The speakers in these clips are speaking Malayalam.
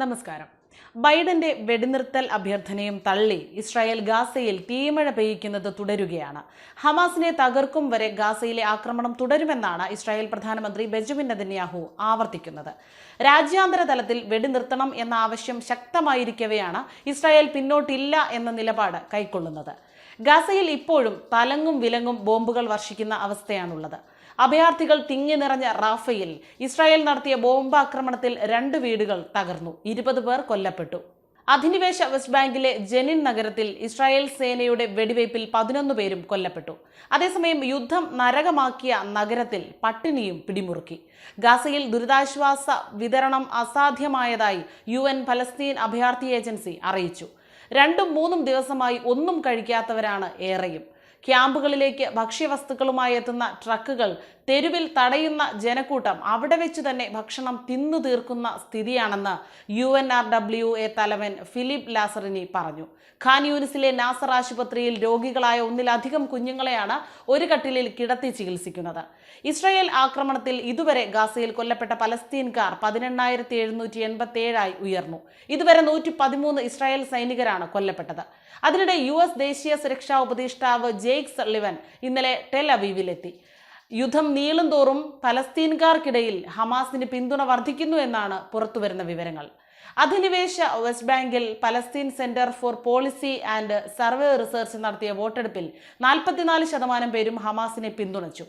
നമസ്കാരം. ബൈഡന്റെ വെടിനിർത്തൽ അഭ്യർത്ഥനയും തള്ളി ഇസ്രായേൽ ഗാസയിൽ തീമഴ പെയ്യിക്കുന്നത് തുടരുകയാണ്. ഹമാസിനെ തകർക്കും വരെ ഗാസയിലെ ആക്രമണം തുടരുമെന്നാണ് ഇസ്രായേൽ പ്രധാനമന്ത്രി ബെഞ്ചമിൻ നെതന്യാഹു ആവർത്തിക്കുന്നത്. രാജ്യാന്തര തലത്തിൽ വെടിനിർത്തണം എന്ന ആവശ്യം ശക്തമായിരിക്കവെയാണ് ഇസ്രായേൽ പിന്നോട്ടില്ല എന്ന നിലപാട് കൈക്കൊള്ളുന്നത്. ഗാസയിൽ ഇപ്പോഴും തലങ്ങും വിലങ്ങും ബോംബുകൾ വർഷിക്കുന്ന അവസ്ഥയാണുള്ളത്. അഭയാർത്ഥികൾ തിങ്ങി നിറഞ്ഞ റാഫയിൽ ഇസ്രായേൽ നടത്തിയ ബോംബാക്രമണത്തിൽ രണ്ട് വീടുകൾ തകർന്നു. ഇരുപത് പേർ കൊല്ലപ്പെട്ടു. അധിനിവേശ വെസ്റ്റ് ബാങ്കിലെ ജെനിൻ നഗരത്തിൽ ഇസ്രായേൽ സേനയുടെ വെടിവയ്പിൽ പതിനൊന്ന് പേരും കൊല്ലപ്പെട്ടു. അതേസമയം യുദ്ധം നരകമാക്കിയ നഗരത്തിൽ പട്ടിണിയും പിടിമുറുക്കി. ഗാസയിൽ ദുരിതാശ്വാസ വിതരണം അസാധ്യമായതായി യു എൻ ഫലസ്തീൻ അഭയാർത്ഥി ഏജൻസി അറിയിച്ചു. രണ്ടും മൂന്നും ദിവസമായി ഒന്നും കഴിക്കാത്തവരാണ് ഏറെയും. ക്യാമ്പുകളിലേക്ക് ഭക്ഷ്യവസ്തുക്കളുമായി എത്തുന്ന ട്രക്കുകൾ തെരുവിൽ തടയുന്ന ജനക്കൂട്ടം അവിടെ വെച്ച് തന്നെ ഭക്ഷണം തിന്നു തീർക്കുന്ന സ്ഥിതിയാണെന്ന് U N R W A തലവൻ ഫിലിപ്പ് ലാസറിനി പറഞ്ഞു. ഖാൻ യൂനിസിലെ നാസർ ആശുപത്രിയിൽ രോഗികളായ ഒന്നിലധികം കുഞ്ഞുങ്ങളെയാണ് ഒരു കട്ടിലിൽ കിടത്തി ചികിത്സിക്കുന്നത്. ഇസ്രായേൽ ആക്രമണത്തിൽ ഇതുവരെ ഗാസയിൽ കൊല്ലപ്പെട്ട പലസ്തീൻകാർ പതിനെണ്ണായിരത്തി എഴുന്നൂറ്റി എൺപത്തി ഏഴായി ഉയർന്നു. ഇതുവരെ നൂറ്റി പതിമൂന്ന് ഇസ്രായേൽ സൈനികരാണ് കൊല്ലപ്പെട്ടത്. അതിനിടെ യു എസ് ദേശീയ സുരക്ഷാ ഉപദേഷ്ടാവ് ജെയ്ക് സള്ളിവൻ ഇന്നലെ ടെൽ അവീവിലെത്തി. യുദ്ധം നീളും തോറും പലസ്തീൻകാർക്കിടയിൽ ഹമാസിന് പിന്തുണ വർദ്ധിക്കുന്നു എന്നാണ് പുറത്തുവരുന്ന വിവരങ്ങൾ. അധിനിവേശ വെസ്റ്റ് ബാങ്കിൽ Palestine centre for policy and survey research നടത്തിയ വോട്ടെടുപ്പിൽ നാൽപ്പത്തിനാല് ശതമാനം പേരും ഹമാസിനെ പിന്തുണച്ചു.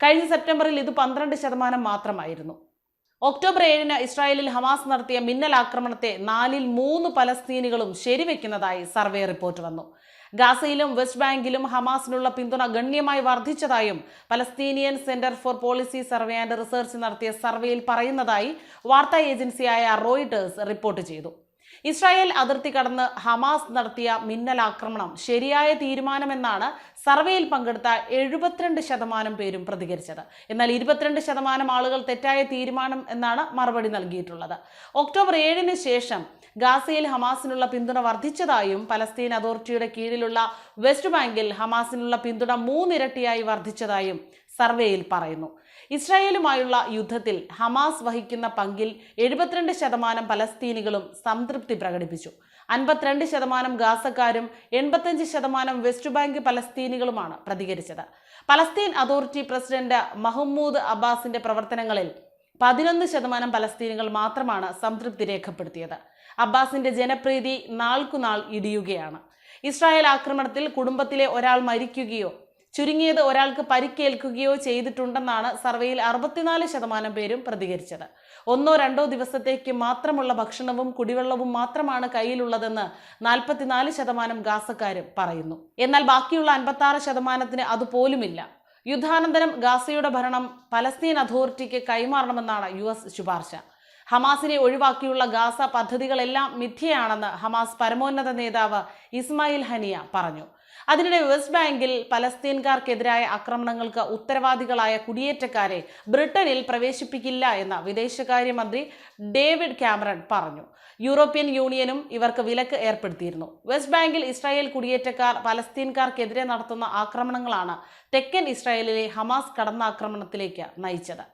കഴിഞ്ഞ സെപ്റ്റംബറിൽ ഇത് പന്ത്രണ്ട് ശതമാനം മാത്രമായിരുന്നു. ഒക്ടോബർ ഏഴിന് ഇസ്രായേലിൽ ഹമാസ് നടത്തിയ മിന്നൽ ആക്രമണത്തെ നാലിൽ മൂന്ന് പലസ്തീനികളും ശരിവെക്കുന്നതായി സർവേ റിപ്പോർട്ട് വന്നു. ഗാസയിലും വെസ്റ്റ് ബാങ്കിലും ഹമാസിനുള്ള പിന്തുണ ഗണ്യമായി വർദ്ധിച്ചതായും Palestinian centre for policy survey and research നടത്തിയ സർവേയിൽ പറയുന്നതായി വാർത്താ ഏജൻസിയായ റോയിട്ടേഴ്സ് റിപ്പോർട്ട് ചെയ്തു. ഇസ്രായേൽ അതിർത്തി കടന്ന് ഹമാസ് നടത്തിയ മിന്നൽ ആക്രമണം ശരിയായ തീരുമാനമെന്നാണ് സർവേയിൽ പങ്കെടുത്ത എഴുപത്തിരണ്ട് ശതമാനം പേരും പ്രതികരിച്ചത്. എന്നാൽ ഇരുപത്തിരണ്ട് ശതമാനം ആളുകൾ തെറ്റായ തീരുമാനം എന്നാണ് മറുപടി നൽകിയിട്ടുള്ളത്. ഒക്ടോബർ ഏഴിന് ശേഷം ഗാസയിൽ ഹമാസിനുള്ള പിന്തുണ വർദ്ധിച്ചതായും പലസ്തീൻ അതോറിറ്റിയുടെ കീഴിലുള്ള വെസ്റ്റ് ബാങ്കിൽ ഹമാസിനുള്ള പിന്തുണ മൂന്നിരട്ടിയായി വർദ്ധിച്ചതായും സർവേയിൽ പറയുന്നു. ഇസ്രായേലുമായുള്ള യുദ്ധത്തിൽ ഹമാസ് വഹിക്കുന്ന പങ്കിൽ എഴുപത്തിരണ്ട് ശതമാനം പലസ്തീനികളും സംതൃപ്തി പ്രകടിപ്പിച്ചു. അൻപത്തിരണ്ട് ശതമാനം ഗാസക്കാരും എൺപത്തഞ്ച് ശതമാനം വെസ്റ്റ് ബാങ്ക് പലസ്തീനികളുമാണ് പ്രതികരിച്ചത്. പലസ്തീൻ അതോറിറ്റി പ്രസിഡന്റ് മഹമ്മൂദ് അബ്ബാസിന്റെ പ്രവർത്തനങ്ങളിൽ പതിനൊന്ന് ശതമാനം പലസ്തീനികൾ മാത്രമാണ് സംതൃപ്തി രേഖപ്പെടുത്തിയത്. അബ്ബാസിന്റെ ജനപ്രീതി നാൾക്കുനാൾ ഇടിയുകയാണ്. ഇസ്രായേൽ ആക്രമണത്തിൽ കുടുംബത്തിലെ ഒരാൾ മരിക്കുകയോ ചുരുങ്ങിയത് ഒരാൾക്ക് പരിക്കേൽക്കുകയോ ചെയ്തിട്ടുണ്ടെന്നാണ് സർവേയിൽ അറുപത്തിനാല് ശതമാനം പേരും പ്രതികരിച്ചത്. ഒന്നോ രണ്ടോ ദിവസത്തേക്ക് മാത്രമുള്ള ഭക്ഷണവും കുടിവെള്ളവും മാത്രമാണ് കയ്യിലുള്ളതെന്ന് നാൽപ്പത്തിനാല് ശതമാനം ഗാസക്കാരും പറയുന്നു. എന്നാൽ ബാക്കിയുള്ള അൻപത്താറ് ശതമാനത്തിന് അതുപോലുമില്ല യുദ്ധാനന്തരം ഗാസയുടെ ഭരണം പലസ്തീൻ അതോറിറ്റിക്ക് കൈമാറണമെന്നാണ് യു എസ് ശുപാർശ. ഹമാസിനെ ഒഴിവാക്കിയുള്ള ഗാസ പദ്ധതികളെല്ലാം മിഥ്യയാണെന്ന് ഹമാസ് പരമോന്നത നേതാവ് ഇസ്മായിൽ ഹനിയ പറഞ്ഞു. അതിനിടെ വെസ്റ്റ് ബാങ്കിൽ പലസ്തീൻകാർക്കെതിരായ ആക്രമണങ്ങൾക്ക് ഉത്തരവാദികളായ കുടിയേറ്റക്കാരെ ബ്രിട്ടനിൽ പ്രവേശിപ്പിക്കില്ല എന്ന് വിദേശകാര്യമന്ത്രി ഡേവിഡ് ക്യാമറൺ പറഞ്ഞു. യൂറോപ്യൻ യൂണിയനും ഇവർക്ക് വിലക്ക് ഏർപ്പെടുത്തിയിരുന്നു. വെസ്റ്റ് ബാങ്കിൽ ഇസ്രായേൽ കുടിയേറ്റക്കാർ പലസ്തീൻകാർക്കെതിരെ നടത്തുന്ന ആക്രമണങ്ങളാണ് തെക്കൻ ഇസ്രായേലിലെ ഹമാസ് കടന്നാക്രമണത്തിലേക്ക് നയിച്ചത്.